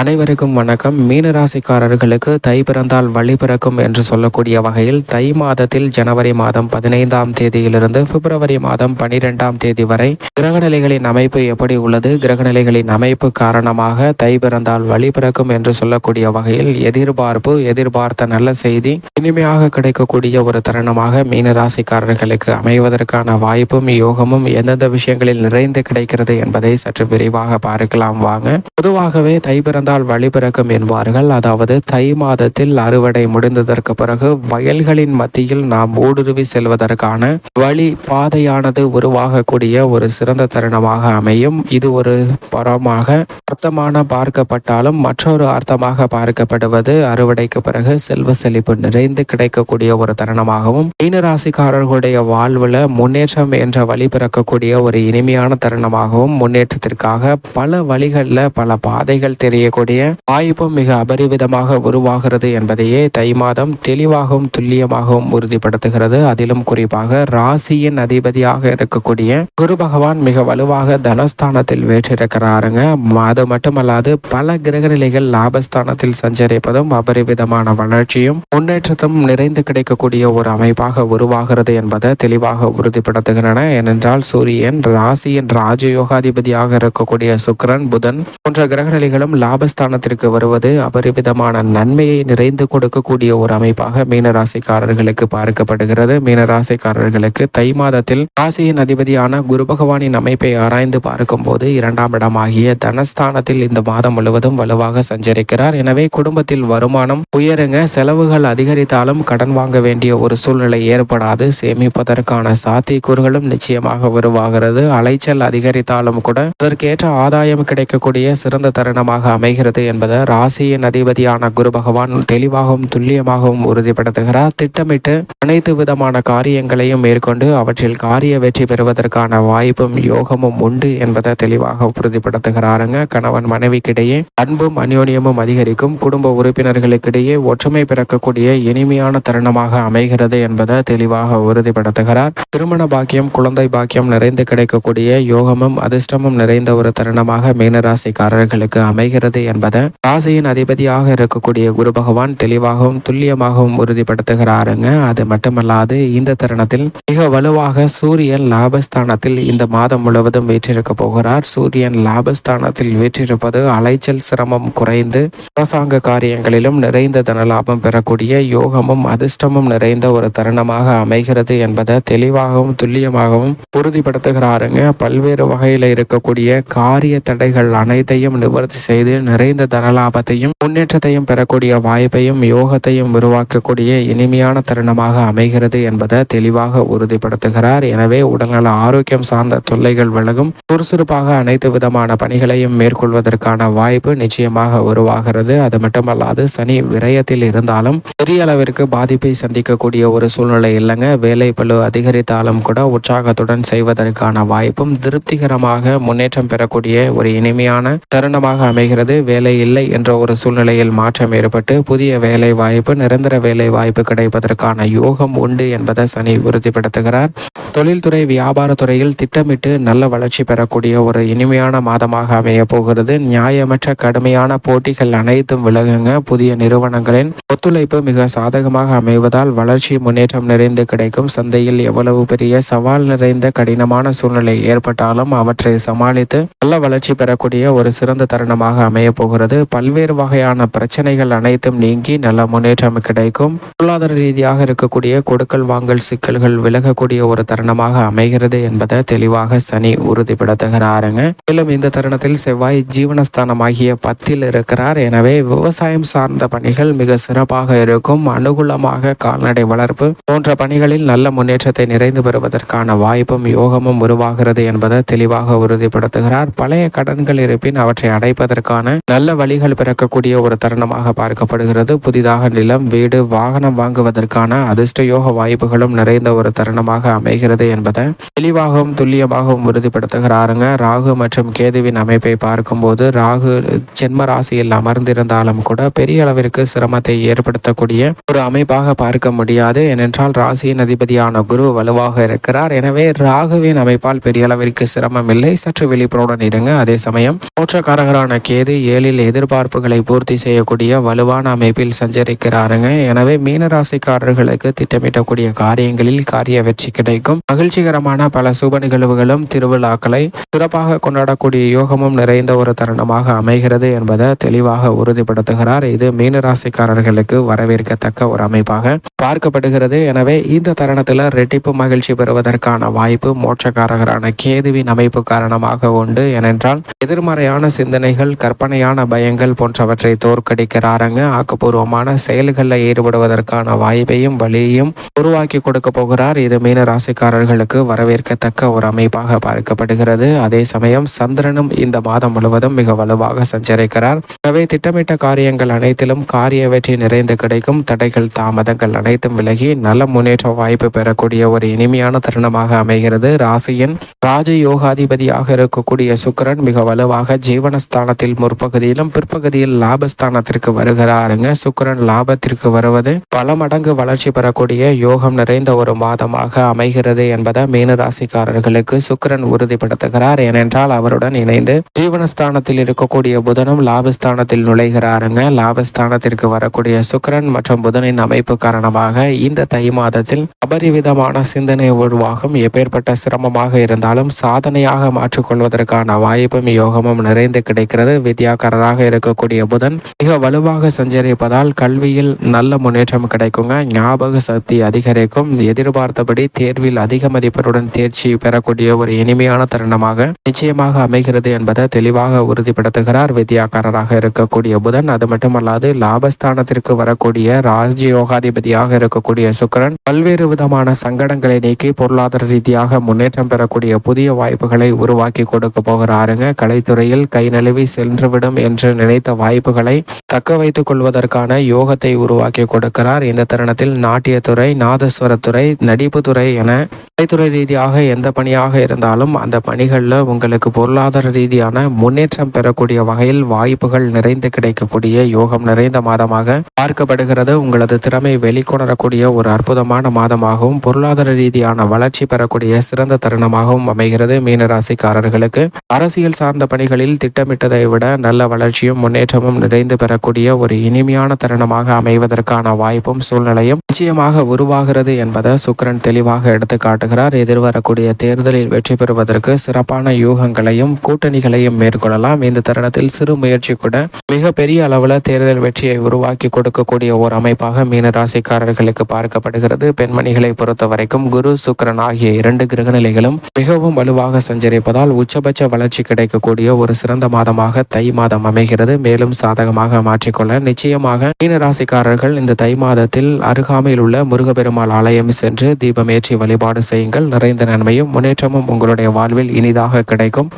அனைவருக்கும் வணக்கம். மீனராசிக்காரர்களுக்கு தை பிறந்தால் வழி பிறக்கும் என்று சொல்லக்கூடிய வகையில் தை மாதத்தில் ஜனவரி மாதம் பதினைந்தாம் தேதியிலிருந்து பிப்ரவரி மாதம் பனிரெண்டாம் தேதி வரை கிரகநிலைகளின் அமைப்பு எப்படி உள்ளது? கிரகநிலைகளின் அமைப்பு காரணமாக தை பிறந்தால் வழி பிறக்கும் என்று சொல்லக்கூடிய வகையில் எதிர்பார்ப்பு எதிர்பார்த்த நல்ல செய்தி இனிமையாக கிடைக்கக்கூடிய ஒரு தருணமாக மீனராசிக்காரர்களுக்கு அமைவதற்கான வாய்ப்பும் யோகமும் எந்தெந்த விஷயங்களில் நிறைந்து கிடைக்கிறது என்பதை சற்று விரிவாக பார்க்கலாம். வாங்க. பொதுவாகவே தை பிறந்தால் வழிபிறக்கும் என்பார்கள். அதாவது தை மாதத்தில் அறுவடை முடிந்ததற்கு பிறகு வயல்களின் மத்தியில் நாம் ஊடுருவி செல்வதற்கான வழி பாதையானது உருவாகக்கூடிய ஒரு சிறந்த தருணமாக அமையும். இது ஒரு பரமாக அர்த்தமான பார்க்கப்பட்டாலும் மற்றொரு அர்த்தமாக பார்க்கப்படுவது அறுவடைக்கு பிறகு செல்வ செழிப்பு நிறைந்து கிடைக்கக்கூடிய ஒரு தருணமாகவும் மீனராசிக்காரர்களுடைய வாழ்வுல முன்னேற்றம் என்ற வழி பிறக்கக்கூடிய ஒரு இனிமையான தருணமாகவும் முன்னேற்றத்திற்காக பல வழிகளில் பல பாதைகள் தெரியக்கூடிய இருக்கக்கூடிய வாய்ப்பும் மிக அபரிவிதமாக உருவாகிறது என்பதையே தை மாதம் தெளிவாகவும் துல்லியமாகவும் உறுதிப்படுத்துகிறது. அதிலும் குறிப்பாக ராசியின் அதிபதியாக இருக்கக்கூடிய குரு பகவான் மிக வலுவாக தனஸ்தானத்தில் வேற்றிருக்கிறாருங்க. அது மட்டுமல்லாது பல கிரக நிலைகள் லாபஸ்தானத்தில் சஞ்சரிப்பதும் அபரிவிதமான வளர்ச்சியும் முன்னேற்றத்தும் நிறைந்து கிடைக்கக்கூடிய ஒரு அமைப்பாக உருவாகிறது என்பதை தெளிவாக உறுதிப்படுத்துகின்றன. ஏனென்றால் சூரியன் ராசியின் ராஜயோகாதிபதியாக இருக்கக்கூடிய சுக்கரன் புதன் போன்ற கிரகநிலைகளும் லாபஸ்தானத்திற்கு வருவது அபரிவிதமான நன்மையை நிறைந்து கொடுக்கக்கூடிய ஒரு அமைப்பாக மீனராசிக்காரர்களுக்கு பார்க்கப்படுகிறது. மீனராசிக்காரர்களுக்கு தை மாதத்தில் ராசியின் அதிபதியான குரு பகவானின் அமைப்பை ஆராய்ந்து பார்க்கும்போது இரண்டாம் இடமாகிய தனஸ்தானத்தில் இந்த மாதம் முழுவதும் வலுவாக சஞ்சரிக்கிறார். எனவே குடும்பத்தில் வருமானம் உயருங்க. செலவுகள் அதிகரித்தாலும் கடன் வாங்க வேண்டிய ஒரு சூழ்நிலை ஏற்படாது. சேமிப்பதற்கான சாத்தியக்கூறுகளும் நிச்சயமாக உருவாகிறது. அலைச்சல் அதிகரித்தாலும் கூட அதற்கேற்ற ஆதாயம் கிடைக்கக்கூடிய சிறந்த தருணமாக அமைகிறது. என்பதை ராசியின் அதிபதியான குரு பகவான் தெளிவாகவும் துல்லியமாகவும் உறுதிப்படுத்துகிறார். திட்டமிட்டு அனைத்து விதமான காரியங்களையும் மேற்கொண்டு அவற்றில் காரிய வெற்றி பெறுவதற்கான வாய்ப்பும் யோகமும் உண்டு என்பதை தெளிவாக உறுதிப்படுத்துகிறாருங்க. கணவன் மனைவிக்கிடையே அன்பும் அந்யோன்யமும் அதிகரிக்கும். குடும்ப உறுப்பினர்களுக்கிடையே ஒற்றுமை பிறக்கக்கூடிய இனிமையான தருணமாக அமைகிறது என்பதை தெளிவாக உறுதிப்படுத்துகிறார். திருமண பாக்கியம் குழந்தை பாக்கியம் நிறைந்து கிடைக்கக்கூடிய யோகமும் அதிர்ஷ்டமும் நிறைந்த ஒரு தருணமாக மீனராசிக்காரர்களுக்கு அமைகிறது என்பதை ராசியின் அதிபதியாக இருக்கக்கூடிய குரு பகவான் தெளிவாகவும் துல்லியமாகவும் உறுதிப்படுத்துகிறாருங்க. அது மட்டுமல்லாது இந்த தருணத்தில் மிக வலுவாக சூரியன் லாபஸ்தானத்தில் இந்த மாதம் முழுவதும் வீற்றிருக்க போகிறார். சூரியன் லாபஸ்தானத்தில் வீற்றிருப்பது அலைச்சல் சிரமம் குறைந்து அரசாங்க காரியங்களிலும் நிறைந்த தனலாபம் பெறக்கூடிய யோகமும் அதிர்ஷ்டமும் நிறைந்த ஒரு தருணமாக அமைகிறது என்பதை தெளிவாகவும் துல்லியமாகவும் உறுதிப்படுத்துகிறாருங்க. பல்வேறு வகையில் இருக்கக்கூடிய காரிய தடைகள் அனைத்தையும் நிவர்த்தி செய்து நிறைந்த தனலாபத்தையும் முன்னேற்றத்தையும் பெறக்கூடிய வாய்ப்பையும் யோகத்தையும் உருவாக்கக்கூடிய இனிமையான தருணமாக அமைகிறது என்பதை தெளிவாக உறுதிப்படுத்துகிறார். எனவே உடல்நல ஆரோக்கியம் சார்ந்த தொல்லைகள் விலகும். சுறுசுறுப்பாக அனைத்து விதமான பணிகளையும் மேற்கொள்வதற்கான வாய்ப்பு நிச்சயமாக உருவாகிறது. அது மட்டுமல்லாது சனி விரயத்தில் இருந்தாலும் பெரிய அளவிற்கு பாதிப்பை சந்திக்கக்கூடிய ஒரு சூழ்நிலை இல்லைங்க. வேலை பழு அதிகரித்தாலும் கூட உற்சாகத்துடன் செய்வதற்கான வாய்ப்பும் திருப்திகரமாக முன்னேற்றம் பெறக்கூடிய ஒரு இனிமையான தருணமாக அமைகிறது. வேலை இல்லை என்ற ஒரு சூழ்நிலையில் மாற்றம் ஏற்பட்டு புதிய வேலை வாய்ப்பு நிரந்தர வேலை வாய்ப்பு கிடைப்பதற்கான யோகம் உண்டு என்பதை சனி உறுதிப்படுத்துகிறார். தொழில்துறை வியாபாரத்துறையில் திட்டமிட்டு நல்ல வளர்ச்சி பெறக்கூடிய ஒரு இனிமையான மாதமாக அமைய போகிறது. நியாயமற்ற கடுமையான போட்டிகள் அனைத்தும் விலகுங்க. புதிய நிறுவனங்களின் ஒத்துழைப்பு மிக சாதகமாக அமைவதால் வளர்ச்சி முன்னேற்றம் நிறைந்து கிடைக்கும். சந்தையில் எவ்வளவு பெரிய சவால் நிறைந்த கடினமான சூழ்நிலை ஏற்பட்டாலும் அவற்றை சமாளித்து நல்ல வளர்ச்சி பெறக்கூடிய ஒரு சிறந்த தருணமாக அமைய போகிறது. பல்வேறு வகையான பிரச்சனைகள் அனைத்தும் நீங்கி நல்ல முன்னேற்றம் கிடைக்கும். பொருளாதார ரீதியாக இருக்கக்கூடிய கொடுக்கல் வாங்கல் சிக்கல்கள் விலகக்கூடிய ஒரு தருணமாக அமைகிறது என்பதை தெளிவாக சனி உறுதிப்படுத்துகிறாருங்க. மேலும் இந்த தருணத்தில் செவ்வாய் ஜீவனஸ்தானமாகிய பத்தில் இருக்கிறார். எனவே விவசாயம் சார்ந்த பணிகள் மிக சிறப்பாக இருக்கும். அனுகூலமாக கால்நடை வளர்ப்பு போன்ற பணிகளில் நல்ல முன்னேற்றத்தை நிறைந்து பெறுவதற்கான வாய்ப்பும் யோகமும் உருவாகிறது என்பதை தெளிவாக உறுதிப்படுத்துகிறார். பழைய கடன்கள் இருப்பின் அவற்றை அடைப்பதற்கான நல்ல வழிகள் பிறக்கக்கூடிய ஒரு தருணமாக பார்க்கப்படுகிறது. புதிதாக நிலம் வீடு வாகனம் வாங்குவதற்கான அதிர்ஷ்ட யோக வாய்ப்புகளும் நிறைந்த ஒரு தருணமாக அமைகிறது என்பதை தெளிவாகவும் துல்லியமாகவும் உறுதிப்படுத்துகிறாருங்க. ராகு மற்றும் கேதுவின் அமைப்பை பார்க்கும்போது ராகு ஜென்ம ராசியில் அமர்ந்திருந்தாலும் கூட பெரிய அளவிற்கு சிரமத்தை ஏற்படுத்தக்கூடிய ஒரு அமைப்பாக பார்க்க முடியாது. ஏனென்றால் ராசியின் அதிபதியான குரு வலுவாக இருக்கிறார். எனவே ராகுவின் அமைப்பால் பெரிய அளவிற்கு சிரமம் இல்லை. சற்று விழிப்புணர்வுடன் இருங்க. அதே சமயம் மோட்சக்காரகரான கேது ஏழில் எதிர்பார்ப்புகளை பூர்த்தி செய்யக்கூடிய வலுவான அமைப்பில் சஞ்சரிக்கிறாருங்க. எனவே மீனராசிக்காரர்களுக்கு திட்டமிட்டக்கூடிய காரியங்களில் காரிய வெற்றி கிடைக்கும். மகிழ்ச்சிகரமான பல சுப நிகழ்வுகளும் திருவிழாக்களை சிறப்பாக கொண்டாடக்கூடிய யோகமும் நிறைந்த ஒரு தருணமாக அமைகிறது என்பதை தெளிவாக உறுதிப்படுத்துகிறார். இது மீனராசிக்காரர்களுக்கு வரவேற்கத்தக்க ஒரு அமைப்பாக பார்க்கப்படுகிறது. எனவே இந்த தருணத்தில் ரெட்டிப்பு மகிழ்ச்சி பெறுவதற்கான வாய்ப்பு மோட்சக்காரகரான கேதுவின் அமைப்பு காரணமாக உண்டு. ஏனென்றால் எதிர்மறையான சிந்தனைகள் கற்பனை கற்பனையான பயங்கள் போன்றவற்றை தோற்கடிக்கிறாருங்க. ஆக்கப்பூர்வமான செயல்களில் ஈடுபடுவதற்கான வாய்ப்பையும் வழியையும் உருவாக்கி கொடுக்க போகிறார். இது மீன ராசிக்காரர்களுக்கு வரவேற்கத்தக்க ஒரு அமைப்பாக பார்க்கப்படுகிறது. அதே சமயம் சந்திரனும் இந்த மாதம் முழுவதும் மிக வலுவாக சஞ்சரிக்கிறார். எனவே திட்டமிட்ட காரியங்கள் அனைத்திலும் காரிய வெற்றி நிறைந்து கிடைக்கும். தடைகள் தாமதங்கள் அனைத்தும் விலகி நல்ல முன்னேற்ற வாய்ப்பு பெறக்கூடிய ஒரு இனிமையான தருணமாக அமைகிறது. ராசியின் ராஜ யோகாதிபதியாக இருக்கக்கூடிய சுக்கரன் மிக வலுவாக ஜீவனஸ்தானத்தில் முற்ப முற்பகுதியிலும் பிற்பகுதியில் லாபஸ்தானத்திற்கு வருகிறாருங்க. சுக்கிரன் லாபத்திற்கு வருவது பல மடங்கு வளர்ச்சி பெறக்கூடிய யோகம் நிறைந்த ஒரு மாதமாக அமைகிறது என்பதை மீனராசிக்காரர்களுக்கு சுக்கிரன் உறுதிப்படுத்துகிறார். ஏனென்றால் அவருடன் இணைந்து ஜீவனஸ்தானத்தில் இருக்கக்கூடிய புதனும் லாபஸ்தானத்தில் நுழைகிறாருங்க. லாபஸ்தானத்திற்கு வரக்கூடிய சுக்கரன் மற்றும் புதனின் அமைப்பு காரணமாக இந்த தை மாதத்தில் அபரிவிதமான சிந்தனை உருவாகும். எப்பேற்பட்ட சிரமமாக இருந்தாலும் சாதனையாக மாற்றிக்கொள்வதற்கான வாய்ப்பும் யோகமும் நிறைந்து கிடைக்கிறது. வித்யா வித்யாக்காரராக இருக்கக்கூடிய புதன் மிக வலுவாக சஞ்சரிப்பதால் கல்வியில் நல்ல முன்னேற்றம் கிடைக்குங்க. ஞாபக சக்தி அதிகரிக்கும். எதிர்பார்த்தபடி தேர்வில் அதிக மதிப்பெண்ணுடன் தேர்ச்சி பெறக்கூடிய ஒரு இனிமையான தருணமாக நிச்சயமாக அமைகிறது என்பதை தெளிவாக உறுதிப்படுத்துகிறார் வித்யாக்காரராக இருக்கக்கூடிய புதன். அது மட்டுமல்லாது லாபஸ்தானத்திற்கு வரக்கூடிய ராஜயோகாதிபதியாக இருக்கக்கூடிய சுக்கிரன் பல்வேறு விதமான சங்கடங்களை நீக்கி பொருளாதார ரீதியாக முன்னேற்றம் பெறக்கூடிய புதிய வாய்ப்புகளை உருவாக்கி கொடுக்க போகிறாருங்க. கலைத்துறையில் கை நழுவி சென்று வந்துவிடும் என்று நினைத்த வாய்ப்புகளை தக்க வைத்துக் கொள்வதற்கான யோகத்தை உருவாக்கி கொடுக்கிறார். இந்த தருணத்தில் நாட்டியத்துறை நாதஸ்வரத்துறை நடிப்புத்துறை என கலைத்துறை ரீதியாக எந்த பணியாக இருந்தாலும் அந்த பணிகளில் உங்களுக்கு பொருளாதார ரீதியான முன்னேற்றம் பெறக்கூடிய வகையில் வாய்ப்புகள் நிறைந்து கிடைக்கக்கூடிய யோகம் நிறைந்த மாதமாக பார்க்கப்படுகிறது. உங்களது திறமை வெளிக்கொணரக்கூடிய ஒரு அற்புதமான மாதமாகவும் பொருளாதார ரீதியான வளர்ச்சி பெறக்கூடிய சிறந்த தருணமாகவும் அமைகிறது. மீனராசிக்காரர்களுக்கு அரசியல் சார்ந்த பணிகளில் திட்டமிட்டதை விட நல்ல வளர்ச்சியும் முன்னேற்றமும் நிறைந்து பெறக்கூடிய ஒரு இனிமையான தருணமாக அமைவதற்கான வாய்ப்பும் சூழ்நிலையும் நிச்சயமாக உருவாகிறது என்பதை சுக்கிரன் தெளிவாக எடுத்து காட்டுகிறார். எதிர்வரக்கூடிய தேர்தலில் வெற்றி பெறுவதற்கு சிறப்பான யூகங்களையும் கூட்டணிகளையும் மேற்கொள்ளலாம். இந்த தருணத்தில் சிறு முயற்சி கூட மிக பெரிய அளவில் தேர்தல் வெற்றியை உருவாக்கி கொடுக்கக்கூடிய ஒரு அமைப்பாக மீனராசிக்காரர்களுக்கு பார்க்கப்படுகிறது. பெண்மணிகளை பொறுத்த வரைக்கும் குரு சுக்கிரன் ஆகிய இரண்டு கிரகநிலைகளும் மிகவும் வலுவாக சஞ்சரிப்பதால் உச்சபட்ச வளர்ச்சி கிடைக்கக்கூடிய ஒரு சிறந்த மாதமாக தை மாதம் அமைகிறது. மேலும் சாதகமாக மாற்றிக்கொள்ள நிச்சயமாக மீன ராசிக்காரர்கள் இந்த தை மாதத்தில் அருகாமையில் உள்ள முருகப்பெருமாள் ஆலயம் சென்று தீபமேற்றி வழிபாடு செய்யுங்கள். நிறைந்த நன்மையும் முன்னேற்றமும் உங்களுடைய வாழ்வில் இனிதாக கிடைக்கும்.